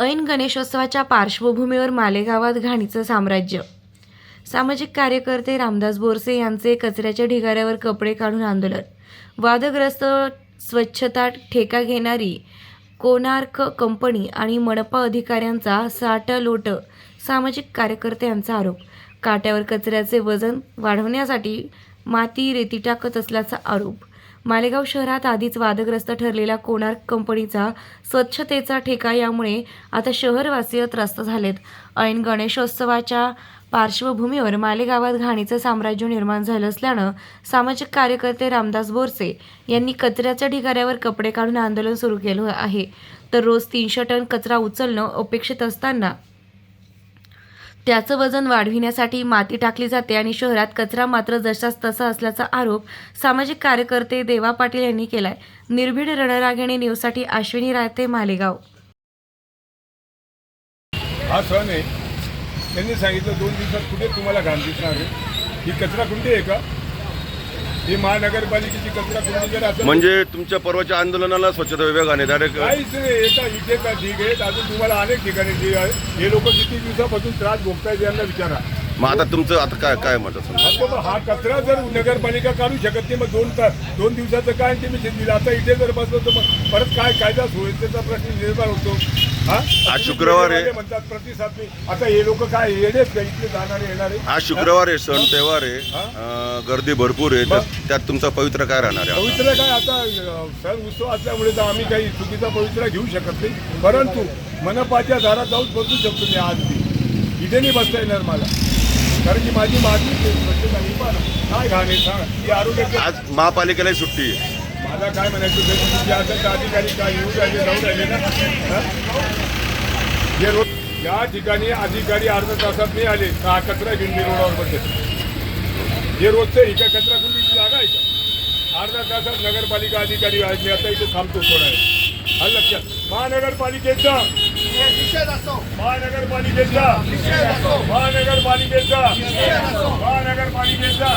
ऐन गणेशोत्सवाच्या पार्श्वभूमीवर मालेगावात घाणीचं साम्राज्य. सामाजिक कार्यकर्ते रामदास बोरसे यांचे कचऱ्याच्या ढिगाऱ्यावर कपडे काढून आंदोलन. वादग्रस्त स्वच्छता ठेका घेणारी कोणार्क कंपनी आणि मनपा अधिकाऱ्यांचा साटलोट सामाजिक कार्यकर्त्यांचा आरोप. काट्यावर कचऱ्याचे वजन वाढवण्यासाठी माती रेती टाकत असल्याचा आरोप. मालेगाव शहरात आधीच वादग्रस्त ठरलेल्या कोणार्क कंपनीचा स्वच्छतेचा ठेका यामुळे आता शहरवासीय त्रस्त झालेत. ऐन गणेशोत्सवाच्या पार्श्वभूमीवर मालेगावात घाणीचं साम्राज्य निर्माण झालं असल्यानं सामाजिक कार्यकर्ते रामदास बोरसे यांनी कचऱ्याच्या ढिगाऱ्यावर कपडे काढून आंदोलन सुरू केलं आहे. तर रोज तीनशे टन कचरा उचलणं अपेक्षित असताना त्याचं वजन वाढविण्यासाठी माती टाकली जाते आणि शहरात कचरा मात्र जशाच तसा असल्याचा आरोप सामाजिक कार्यकर्ते देवा पाटील यांनी केलाय. निर्भीड रणरागिणी न्यूजसाठी अश्विनी रायते मालेगाव. हा सण आहे. त्यांनी सांगितलं दोन दिवसात कुठे तुम्हाला घाण दिसणार आहे? ही कचरा कुंडी आहे का? ही महानगरपालिकेची कचरा कुंडी जर असं म्हणजे तुमच्या परवाच्या आंदोलनाला स्वच्छता विभागाने डायरेक्ट काहीच नाही एका इथे का ठीक आहे अजून तुम्हाला अनेक ठिकाणी ठीक आहे. हे लोक किती दिवसापासून त्रास भोगतायत यांना विचारा. मग आता तुमचं आता काय काय मत असेल आता मग हा कचरा जर नगरपालिका काढू शकत नाही मग दोन तास दोन दिवसाचं काय ते मी दिलं आता इथे जर बसलो तर मग परत काय कायदा सुव्यवस्थेचा प्रश्न निर्माण होतो. हा? आज शुक्रवार आहे. म्हणतात प्रतिसाद नाही. आता हे लोक काय येणेच का इथले जाणारे येणारे? आज शुक्रवार आहे सण तेव्हार आहे. हा? अं, गर्दी भरपूर आहे. त्यात तुमचा पवित्र काय राहणार आहे? पवित्र काय आता अ, सण उत्सव असल्यामुळे तर आम्ही काही चुकीचा पवित्रा घेऊ शकत नाही. परंतु मनपाच्या दारात जाऊन बसू शकतो मी आज मी इथे नाही बसता येणार मला. कारण की माझी आहे, स्वच्छता नाही पण. काय घाण आहे सांग. ती आरोग्याची आज महापालिकेलाही सुट्टी आहे. मला काय म्हणायचं ते तुमचे असेल तर अधिकारी काय येऊन राहिले जाऊन राहिले ना? हा? जे रोज या ठिकाणी अधिकारी अर्ध्या तासात नाही आले का हा कचरा घेऊन मी रोडावर बसले? जे रोजचं ही काय कचरा कुंडीची जागा आहे का अर्ध्या तासात नगरपालिका अधिकारी आहेत मी आता इथे थांबतो थोडा वेळ. हा लक्षात. महानगरपालिकेचा महानगरपालिकेचा. महानगरपालिकेचा. महानगरपालिकेचा.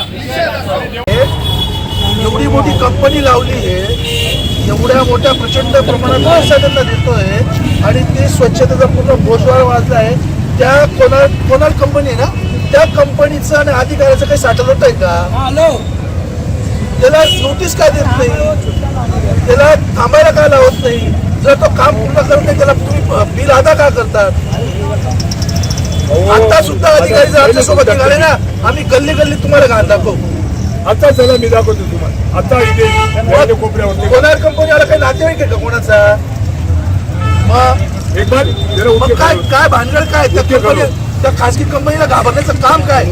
आणि जेव्हा एवढी मोठी कंपनी लावली आहे एवढ्या मोठ्या प्रचंड प्रमाणात पैसा त्यांना देतोय आणि ते स्वच्छतेचा पूर्ण बोजवार वाजला आहे. त्या कोणार कोणार कंपनी ना? त्या कंपनीचं आणि अधिकाऱ्याचं काही साठवत आहे का? त्याला नोटीस का देत नाही? त्याला थांबायला का लावत नाही? जर तो काम पूर्ण करत नाही त्याला तुम्ही बिल अदा का करतात आता सुद्धा अधिकारी जर आमच्यासोबत निघाले ना आम्ही गल्ली गल्ली तुम्हाला घाण दाखवू. आता चला मी दाखवतो तुम्हाला. आता इथे माझ्या कोपऱ्यावरती कोणार कंपनीला काही नातेवाईक आहे का कोणाचा? मग एक बार काय. काय भानगड काय? त्या. कंपनी त्या खासगी कंपनीला घाबरण्याचं काम काय?